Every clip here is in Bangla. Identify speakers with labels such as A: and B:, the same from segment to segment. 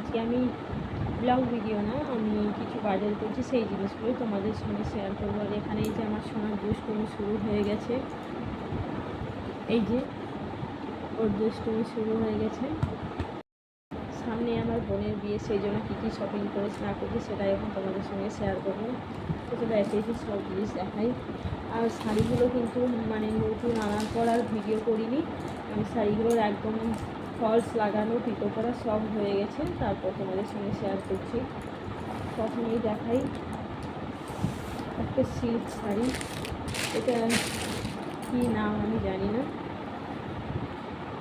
A: আজকে আমি ব্লগ ভিডিও না, আমি কিছু বাজার করছি সেই জিনিসগুলোই তোমাদের সঙ্গে শেয়ার করব। আর এখানে এই যে আমার সোনার দুষ্টুমি শুরু হয়ে গেছে। এই যে ওর দুষ্টুমি শুরু হয়ে গেছে। সামনে আমার বোনের বিয়ে, সেই জন্য কী কী শপিং করেছে না করেছে সেটাই এখন তোমাদের সঙ্গে শেয়ার করব। তো চলো একে একে সব জিনিস দেখাই। আর শাড়িগুলো কিন্তু মানে নতুন আনার পর আর ভিডিও করিনি। আমি শাড়িগুলোর একদম ফলস লাগানো, পিকো করা সব হয়ে গেছে। তারপর তোমাদের সঙ্গে শেয়ার করছি। প্রথমেই দেখাই একটা সিল্ক শাড়ি। এটা কী নাম আমি জানি না।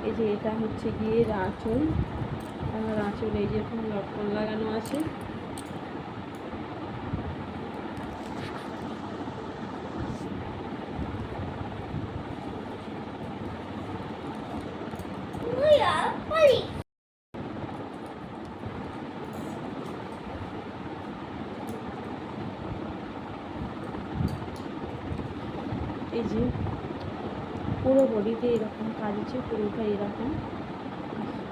A: এই যে এটা হচ্ছে গিয়ে আঁচল আমার এই যে এখন লক্ষণ লাগানো আছে। যে পুরো বডিতে এরকম কাজ আছে, পুরোটা এরকম।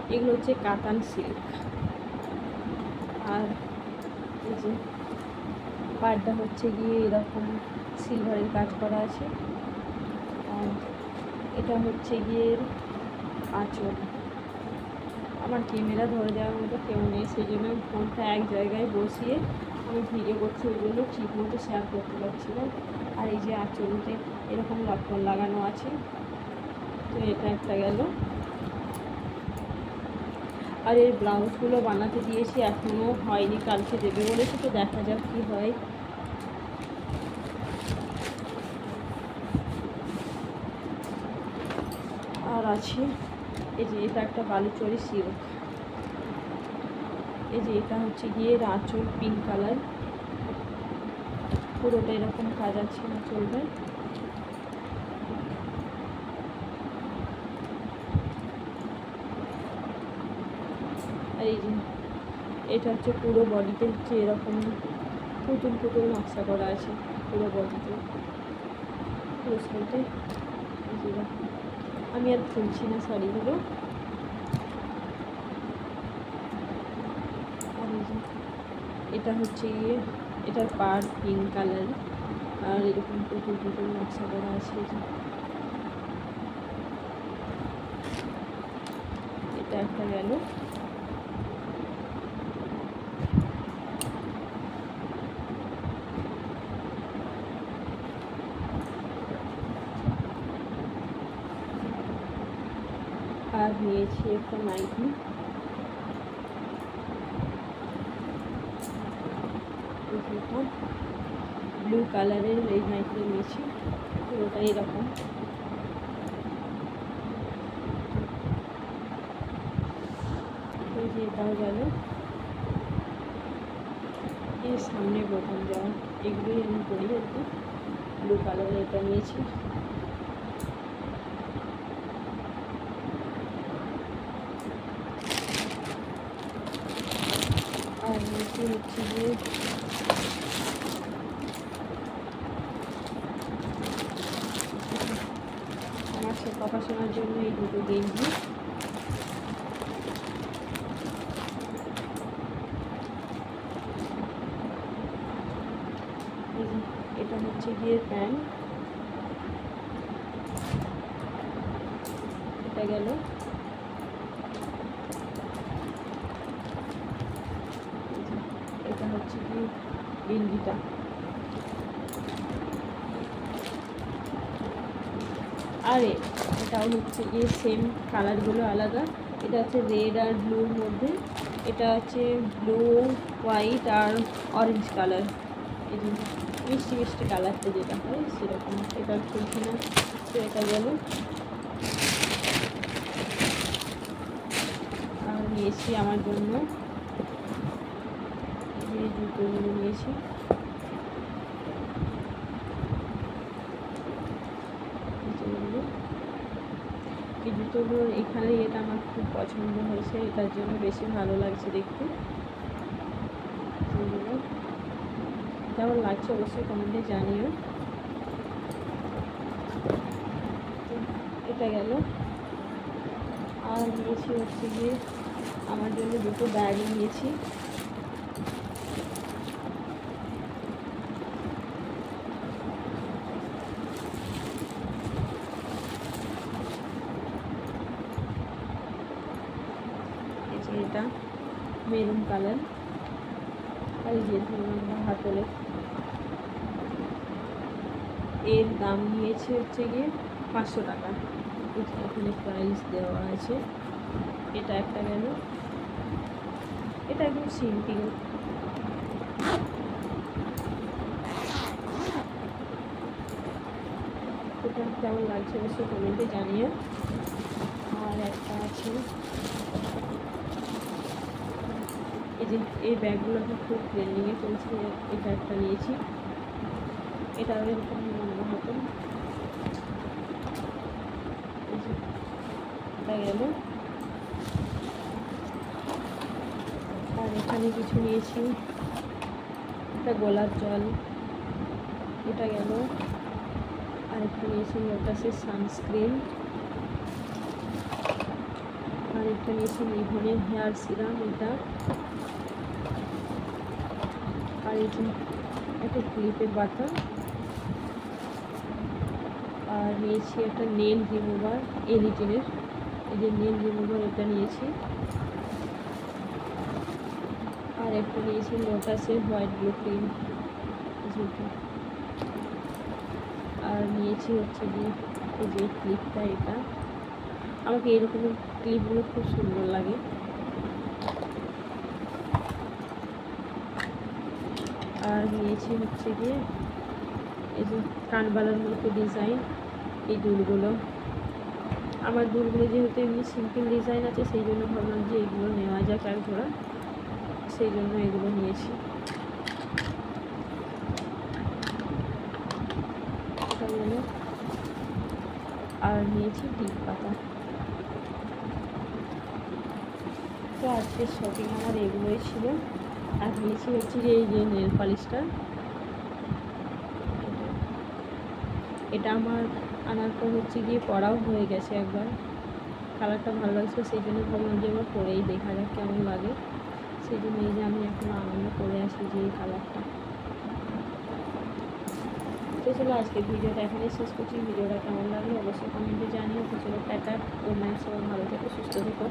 A: এগুলো হচ্ছে কাতান সিল্ক। আর এই যে পাড়টা হচ্ছে গিয়ে এরকম সিলভারের কাজ করা আছে। আর এটা হচ্ছে গিয়ে আঁচল। আমার ক্যামেরা ধরে দেওয়ার মতো কেউ নেই সেই জন্য আমি ফোনটা এক জায়গায় বসিয়ে আমি ভিডিও করছি, ওই জন্য ঠিক মতো শেয়ার করতে পারছি না। আর এই যে আঁচলতে এরকম লটকন লাগানো আছে, তো এটা একটা গেল। আর এই ব্লাউজগুলো বানাতে দিয়েছি এখনও হয়নি, কালকে দেবে বলেছে, তো দেখা যাক কী হয়। আর আছে এই যে এটা একটা বালুচরি সিল্ক এই যে এটা হচ্ছে গিয়ে আঁচল পিঙ্ক কালার পুরোটা এরকম কাজ আছে আঁচলটা আর এই যে এটা হচ্ছে পুরো বডিতে হচ্ছে এরকম পুতুল পুতুল নকশা করা আছে পুরো বডিতে পুরো সাইডে আমি আর খুলছি না শাড়িগুলো এটা হচ্ছে গিয়ে এটার পার পিঙ্ক কালার আর এরকম প্রচুর প্রচুর নকশা করা আছে এটা একটা গেল আর নিয়েছি একটা নাইটি ব্লু কালারের এই নাইটিটা নিয়েছি পুরোটা এরকম। এটাও গেল। এর সামনে বোতাম দেওয়া। এগুলোই আমি করি আর কি। ব্লু কালারের এটা নিয়েছি আর নিচে হচ্ছে গিয়ে আমার সে পড়াশোনার জন্য এই দুটো গেঞ্জি। এটা হচ্ছে গিয়ে প্যান্ট। এটা গেল এটা হচ্ছে কি গেঞ্জিটা আরে এটাও হচ্ছে গিয়ে সেম কালারগুলো আলাদা। এটা হচ্ছে রেড আর ব্লুর মধ্যে। এটা হচ্ছে ব্লু হোয়াইট আর অরেঞ্জ কালার এই মিষ্টি মিষ্টি কালারটা যেটা হয়, সেরকম। এটা খুলছি না তো এটা গেল আর নিয়েছি আমার জন্য। এই জুতোগুলো নিয়েছি। জুতোগুলো। এই জুতোগুলো এখানে এটা আমার খুব পছন্দ হয়েছে, এটার জন্য বেশি ভালো লাগছে দেখতে। কেমন লাগছে অবশ্যই কমেন্টে জানিও। এটা গেল। আর নিয়েছি হচ্ছে গিয়ে আমার জন্য দুটো ব্যাগ নিয়েছি এই যে এটা মেরুন কালার। আর যে ধরুন হাতলে। এর দাম নিয়েছে হচ্ছে গিয়ে পাঁচশো টাকা। এখানে প্রাইস দেওয়া আছে। এটা একটা গেল। এটা একদম সিম্পল এটা কেমন লাগছে অবশ্যই কমেন্টে জানিয়ে আর একটা আছে। এই যে, এই ব্যাগগুলোকে খুব ট্রেন্ডিংয়ে চলছে এটা একটা নিয়েছি। এটা এরকম হতো। এই গেল। আর এখানে কিছু নিয়েছি। একটা গোলাপ জল। এটা গেল। আর একটা নিয়েছি লোটাসের সানস্ক্রিন আর একটা নিয়েছি লিভনের হেয়ার সিরাম এটা। আর এই একটা ক্লিপের বাটা। আর নিয়েছি একটা নেল রিমুভার এলিটেনের এই যে নেল রিমুভার এটা নিয়েছি। আর একটা নিয়েছি লোটাসের হোয়াইট ব্লু ক্রিম যেটা আর নিয়েছি হচ্ছে গিয়ে এই যে ক্লিপটা এটা। আমাকে এরকমের ক্লিপগুলো খুব সুন্দর লাগে। আর নিয়েছি হচ্ছে গিয়ে এই যে কানবালার মতো ডিজাইন এই দুলগুলো। আমার দুলগুলো যেহেতু এমনি সিম্পল ডিজাইন আছে, সেই জন্য ভাবলাম যে এগুলো নেওয়া যাক এক জোড়া সেই জন্য এগুলো নিয়েছি। আর নিয়েছি টিপ পাতা। তো আজকের শপিং আমার এগুলোই ছিল। আর নিয়েছি হচ্ছে যে এই যে নেল পালিশটা এটা আমার আনার পর হচ্ছে গিয়ে পরাও হয়ে গেছে একবার। কালারটা ভালো লাগছে, সেই জন্য ভাবলাম যে এবার পরেই দেখা যাক কেমন লাগে। সেই জন্য এই যে আমি এখন আনন্দ করে আসি যে এই কালারটা। তো চলো আজকে ভিডিওটা এখানেই শেষ করছি। ভিডিওটা কেমন লাগল অবশ্যই কমেন্টে জানিও। তো চলো গুড নাইট, সবাই ভালো থেকো, সুস্থ থেকো।